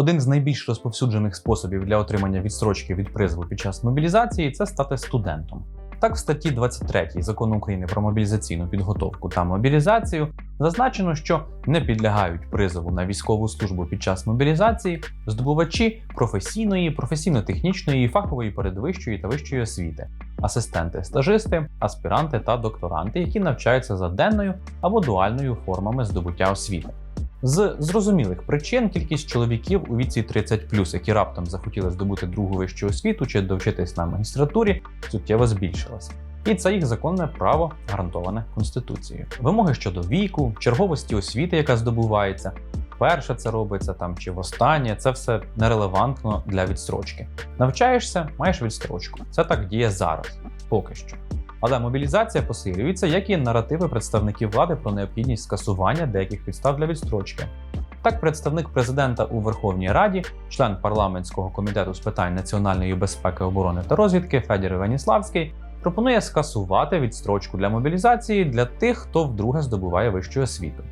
Один з найбільш розповсюджених способів для отримання відстрочки від призову під час мобілізації це стати студентом. Так, в статті 23 закону України про мобілізаційну підготовку та мобілізацію зазначено, що не підлягають призову на військову службу під час мобілізації здобувачі професійної, професійно-технічної, фахової передвищої та вищої освіти, асистенти, стажисти, аспіранти та докторанти, які навчаються за денною або дуальною формами здобуття освіти. З зрозумілих причин кількість чоловіків у віці 30+, які раптом захотіли здобути другу вищу освіту чи довчитись на магістратурі, суттєво збільшилася. І це їх законне право гарантоване Конституцією. Вимоги щодо віку, черговості освіти, яка здобувається, перше це робиться там чи востаннє, це все нерелевантно для відстрочки. Навчаєшся, маєш відстрочку. Це так діє зараз, поки що. Але мобілізація посилюється, як і наративи представників влади про необхідність скасування деяких підстав для відстрочки. Так, представник президента у Верховній Раді, член парламентського комітету з питань національної безпеки, оборони та розвідки Федір Веніславський пропонує скасувати відстрочку для мобілізації для тих, хто вдруге здобуває вищу освіту.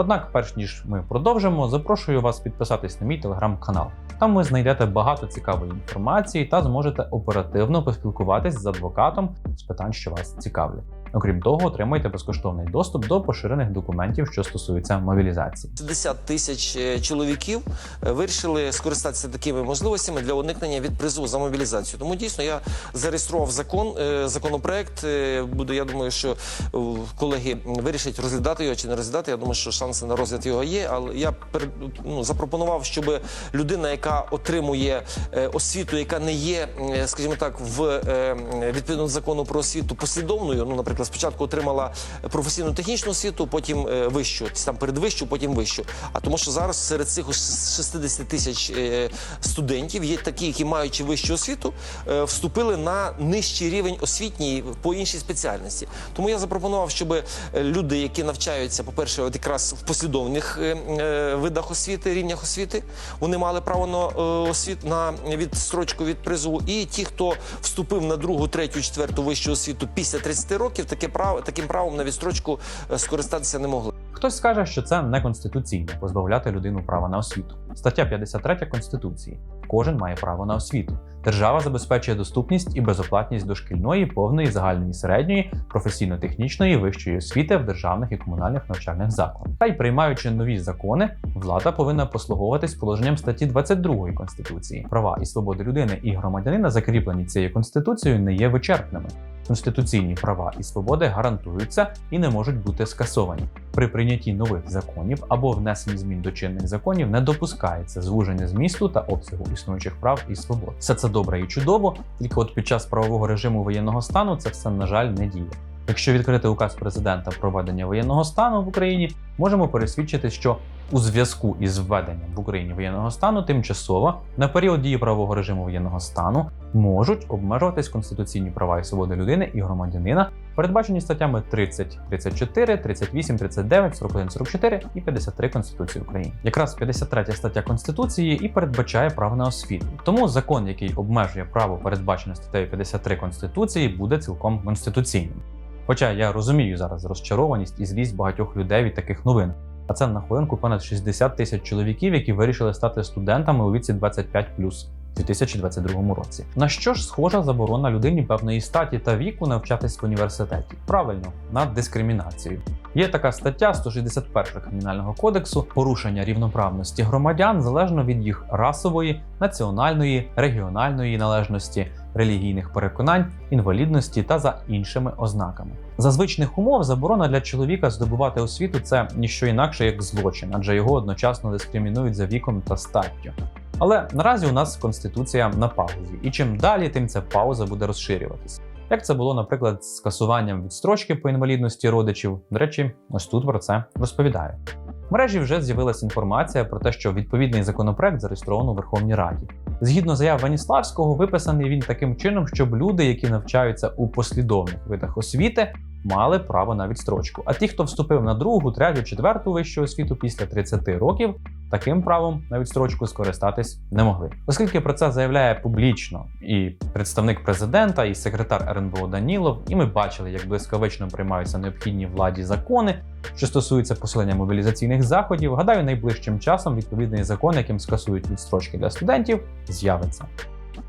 Однак, перш ніж ми продовжимо, запрошую вас підписатись на мій телеграм-канал. Там ви знайдете багато цікавої інформації та зможете оперативно поспілкуватись з адвокатом з питань, що вас цікавлять. Окрім того, отримайте безкоштовний доступ до поширених документів, що стосуються мобілізації. 60 тисяч е, чоловіків е, вирішили скористатися такими можливостями для уникнення від призову за мобілізацію. Тому дійсно я зареєстрував закон, е, законопроект. Е, Буду, я думаю, що колеги вирішать розглядати його чи не розглядати. Я думаю, що шанси на розгляд його є. Але я ну, запропонував, щоб людина, яка отримує освіту, яка не є, скажімо так, в відповідно до закону про освіту послідовною. Ну, наприклад, спочатку отримала професійну технічну освіту, потім е, вищу, там передвищу, потім вищу. А тому, що зараз серед цих ось 60 тисяч е, студентів є такі, які маючи вищу освіту, е, вступили на нижчий рівень освітній по іншій спеціальності. Тому я запропонував, щоб люди, які навчаються, по-перше, от якраз в послідовних видах освіти, рівнях освіти, вони мали право на освіт на відстрочку від призову. І ті, хто вступив на другу, третю, четверту вищу освіту після 30 років, таке право таким правом на відстрочку е, скористатися не могли. Хтось скаже, що це неконституційно позбавляти людину права на освіту. Стаття 53 Конституції. Кожен має право на освіту. Держава забезпечує доступність і безоплатність дошкільної, повної, загальної середньої, професійно-технічної вищої освіти в державних і комунальних навчальних закладах. Та й приймаючи нові закони, влада повинна послуговуватись положенням статті 22 Конституції. Права і свободи людини і громадянина, закріплені цією конституцією, не є вичерпними. Конституційні права і свободи гарантуються і не можуть бути скасовані. При прийнятті нових законів або внесенні змін до чинних законів не допускається звуження змісту та обсягу існуючих прав і свобод. Все це добре і чудово, тільки от під час правового режиму воєнного стану це все на жаль не діє. Якщо відкрити указ президента про введення воєнного стану в Україні, можемо пересвідчити, що у зв'язку із введенням в Україні воєнного стану тимчасово на період дії правового режиму воєнного стану можуть обмежуватись конституційні права і свободи людини і громадянина, передбачені статтями 30, 34, 38, 39, 41, 44 і 53 Конституції України. Якраз 53 стаття Конституції і передбачає право на освіту. Тому закон, який обмежує право, передбачене статтею 53 Конституції, буде цілком конституційним. Хоча я розумію зараз розчарованість і злість багатьох людей від таких новин. А це на хвилинку понад 60 тисяч чоловіків, які вирішили стати студентами у віці 25 у 2022 році. На що ж схожа заборона людині певної статі та віку навчатись в університеті? Правильно, на дискримінацію. Є така стаття 161 Кримінального кодексу порушення рівноправності громадян залежно від їх расової, національної, регіональної належності, релігійних переконань, інвалідності та за іншими ознаками. За звичних умов заборона для чоловіка здобувати освіту це ніщо інакше як злочин, адже його одночасно дискримінують за віком та статтю. Але наразі у нас конституція на паузі, і чим далі, тим ця пауза буде розширюватися. Як це було, наприклад, з скасуванням відстрочки по інвалідності родичів. До речі, ось тут про це розповідаю. В мережі вже з'явилася інформація про те, що відповідний законопроект зареєстровано у Верховній Раді. Згідно заяв Веніславського, виписаний він таким чином, щоб люди, які навчаються у послідовних видах освіти, мали право на відстрочку. А ті, хто вступив на другу, третю, четверту вищу освіту після 30 років, таким правом на відстрочку скористатись не могли. Оскільки про це заявляє публічно і представник президента, і секретар РНБО Данілов, і ми бачили, як блискавично приймаються необхідні владі закони, що стосуються посилення мобілізаційних заходів. Гадаю, найближчим часом відповідний закон, яким скасують відстрочки для студентів, з'явиться.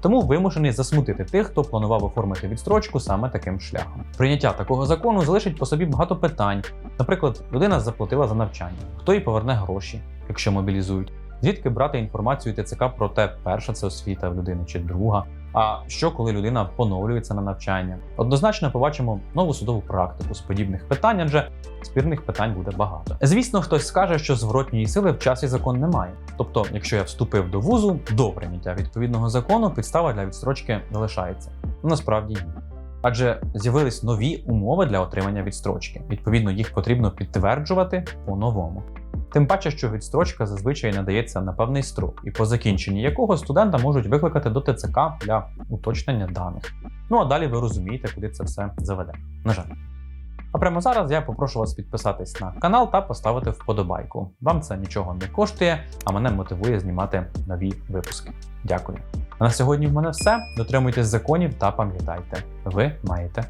Тому вимушений засмутити тих, хто планував оформити відстрочку саме таким шляхом. Прийняття такого закону залишить по собі багато питань. Наприклад, людина заплатила за навчання, хто їй поверне гроші, якщо мобілізують. Звідки брати інформацію ТЦК про те, перша це освіта в людини чи друга. А що коли людина поновлюється на навчання? Однозначно побачимо нову судову практику з подібних питань, адже спірних питань буде багато. Звісно, хтось скаже, що зворотньої сили в часі закон немає. Тобто, якщо я вступив до вузу до прийняття відповідного закону, підстава для відстрочки залишається. Насправді ні. Адже з'явились нові умови для отримання відстрочки. Відповідно, їх потрібно підтверджувати по-новому. Тим паче, що відстрочка зазвичай надається на певний строк, і по закінченні якого студента можуть викликати до ТЦК для уточнення даних. Ну а далі ви розумієте, куди це все заведе. На жаль. А прямо зараз я попрошу вас підписатись на канал та поставити вподобайку. Вам це нічого не коштує, а мене мотивує знімати нові випуски. Дякую. А на сьогодні в мене все. Дотримуйтесь законів та пам'ятайте, ви маєте